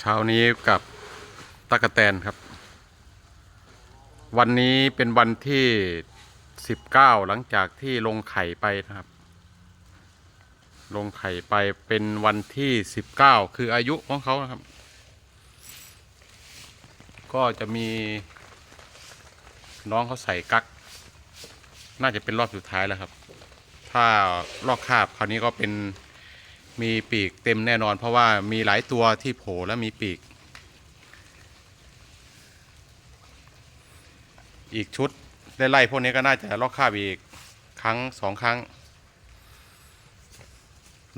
เช้านี้กับตะกะแตนครับ วันนี้เป็นวันที่สิบเก้าหลังจากที่ลงไข่ไปนะครับ ลงไข่ไปเป็นวันที่สิบเก้าคืออายุของเขานะครับ ก็จะมีน้องเขาใส่กั๊กน่าจะเป็นรอบสุดท้ายแล้วครับ ถ้าลอกคาบคราวนี้ก็เป็น มีปีกเต็มแน่นอน เพราะว่ามีหลายตัวที่โผล่และมีปีก อีกชุดได้ไล่พวกนี้ก็น่าจะลอกคาบอีกครั้งสองครั้ง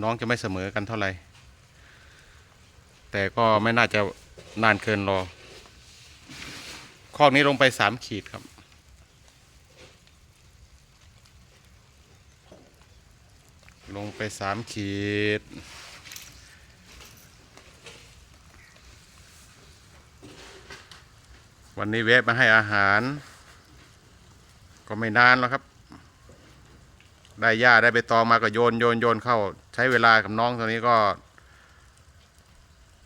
น้องจะไม่เสมอกันเท่าไหร่ แต่ก็ไม่น่าจะนานเกินรอคอนี้ลงไปสามขีดครับ ลงไปสามขีด วันนี้แวะมาให้อาหาร ก็ไม่นานแล้วครับ ได้หญ้าได้ใบตองมาก็โยนโยนโยนเข้า ใช้เวลากับน้องตัวนี้ก็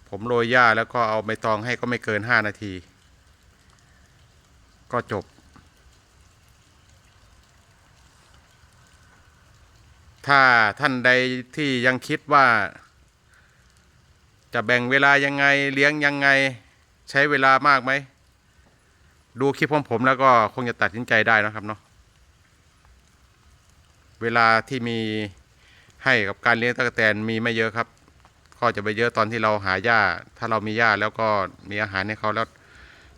ผมโรยหญ้าแล้วก็เอาใบตองให้ก็ไม่เกินห้านาที ก็จบ ถ้าท่านใดที่ยังคิดว่า จะแบ่งเวลายังไงเลี้ยงยังไง ใช้เวลามากไหม ดูคลิปของผมแล้วก็คงจะตัดสินใจได้นะครับเนาะเวลาที่มีให้กับการเลี้ยงตะกแตนมีไม่เยอะครับก็จะไปเยอะตอนที่เราหาหญ้า ถ้าเรามีหญ้าแล้วก็มีอาหารให้เขาแล้ว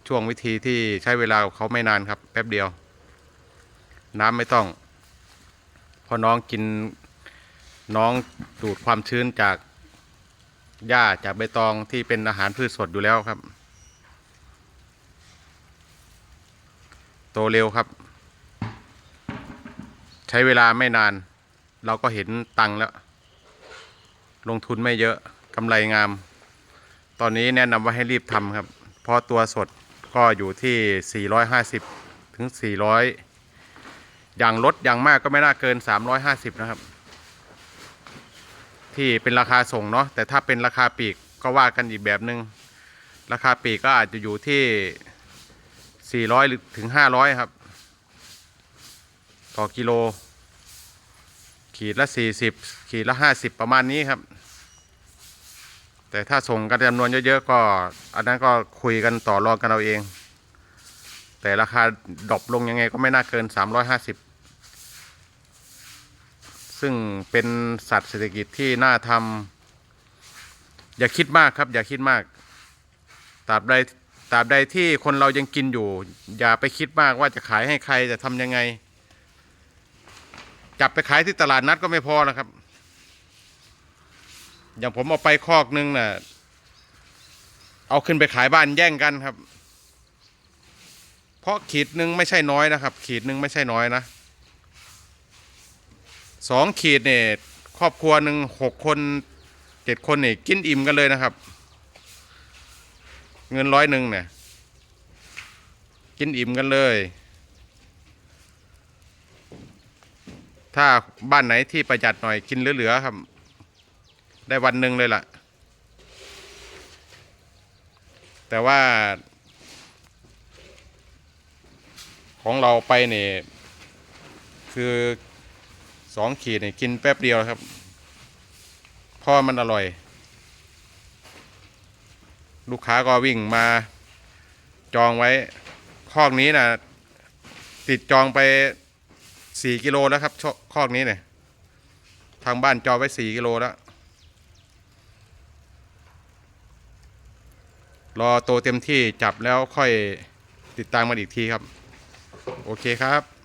ช่วงวิธีที่ใช้เวลากับเขาไม่นานครับ แป๊บเดียว น้ำไม่ต้อง เพอน้องกินน้องดูดความชื้นจากหญ้าจากใบตองที่เป็นอาหารพืชสดอยู่แล้วครับ โตเร็วครับ ใช้เวลาไม่นาน เราก็เห็นตังแล้ว ลงทุนไม่เยอะกำไรงาม ตอนนี้แนะนำว่าให้รีบทำครับ เพราะตัวสดก็อยู่ที่ 450 ถึง 400 อย่างลดอย่างมากก็ไม่น่าเกิน 350 นะครับ ที่เป็นราคาส่งเนาะแต่ถ้าเป็นราคาปีกก็ว่ากันอีกแบบหนึง่งราคาปีกก็อาจจะอยู่ที่ 400หรือถึง 500 ครับ ต่อกิโล ขีดละ 40 ขีดละ 50 ประมาณนี้ครับ แต่ถ้าส่งกันจำนวนเยอะๆก็ อันนั้นก็คุยกันต่อรองกันเอาเอง แต่ราคาดรอปลงยังไงก็ไม่น่าเกิน 350 ซึ่งเป็นสัตว์เศรษฐกิจที่น่าทำอย่าคิดมากครับ อย่าคิดมากตราบใดตราบใดที่คนเรายังกินอยู่ อย่าไปคิดมากว่าจะขายให้ใครจะทำยังไง จับไปขายที่ตลาดนัดก็ไม่พอแล้วครับ อย่างผมเอาไปคอกนึงน่ะเอาขึ้นไปขายบ้านแย่งกันครับ เพราะขีดนึงไม่ใช่น้อยนะครับ ขีดนึงไม่ใช่น้อยนะ สองขีดเนี่ยครอบครัวหนึ่งหกคนเจ็ดคนเนี่ยกินอิ่มกันเลยนะครับ เงินร้อยหนึ่งเนี่ยกินอิ่มกันเลย ถ้าบ้านไหนที่ประหยัดหน่อยกินเหลือๆครับ ได้วันหนึ่งเลยล่ะ แต่ว่า ของเราไปเนี่ยคือ สองขีดเนี่ยกินแป๊บเดียวครับเพราะมันอร่อย ลูกค้าก็วิ่งมาจองไว้คอกนี้นะติดจองไปสี่กิโลแล้วครับชคอกนี้เนี่ยทางบ้านจองไว้สี่กิโลแล้วรอโตเต็มที่จับแล้วค่อยติดตามกันอีกทีครับ โอเคครับ